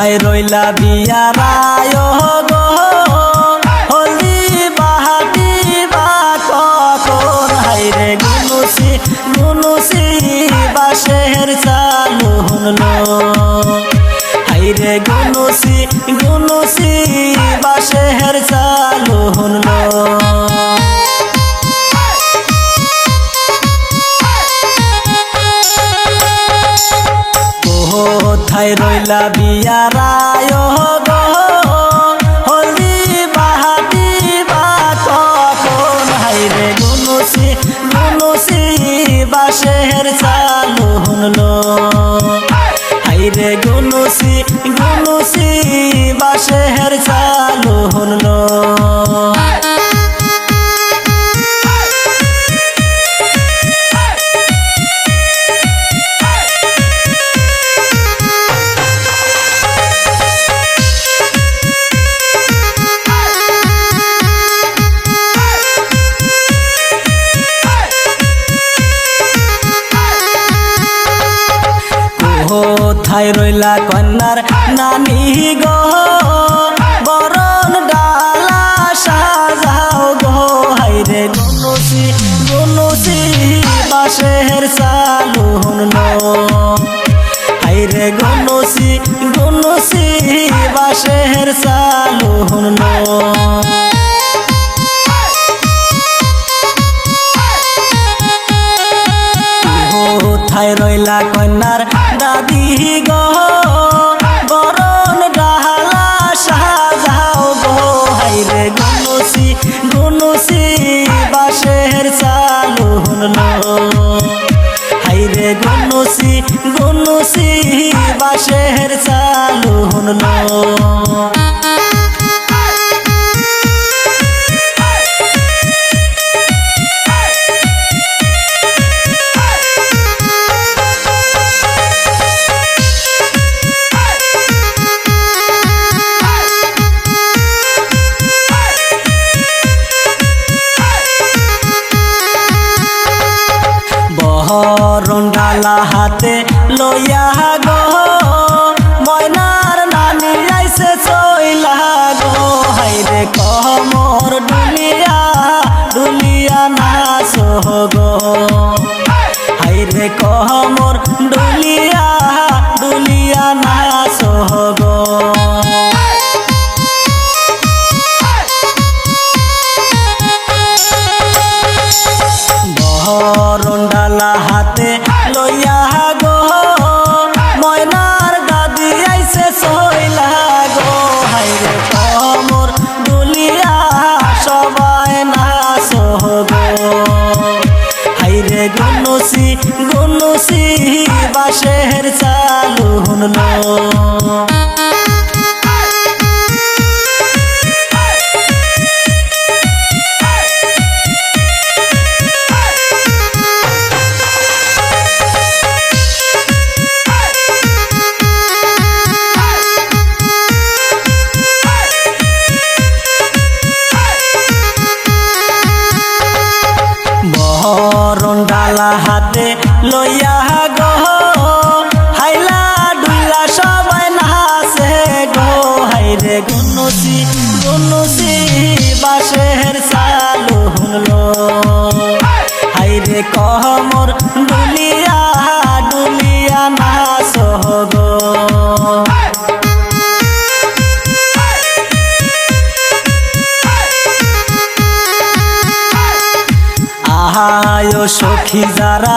রইলা বিয়া রায় গো হলি বাহাটি বা কখন? হাইরে গুনুসি গুনুসি বাসের চালু হলো হাইরে গুনুসি গুনুসি বাসের চালু হলো কোথায় রইলা বিয়া রায় রইলা কন্যার নানি গো, বরণ ডালা সাজাও গো। হাইরে গুনুসি গুনুসি বাসের চালু হলো হাইরে গুনুসি গুনুসি বাসের হলো কোথায় রইলা কন্যার দাদি গো। বরণ ডালা সাজাও গো। হাইরে গুনুসি গুনুসি ডালা হাতে লইয়া গো ময়নার নানি আইসে চইলা গো। হাইরে কহ মোর ডুলিয়া গুনুসি বাসের চালু হলো। গুনুসি গুনুসি বাসের চালু হলো হাইরে কমর ডুলিয়া ডুলিয়া নাচ গো। আহায় সখী যারা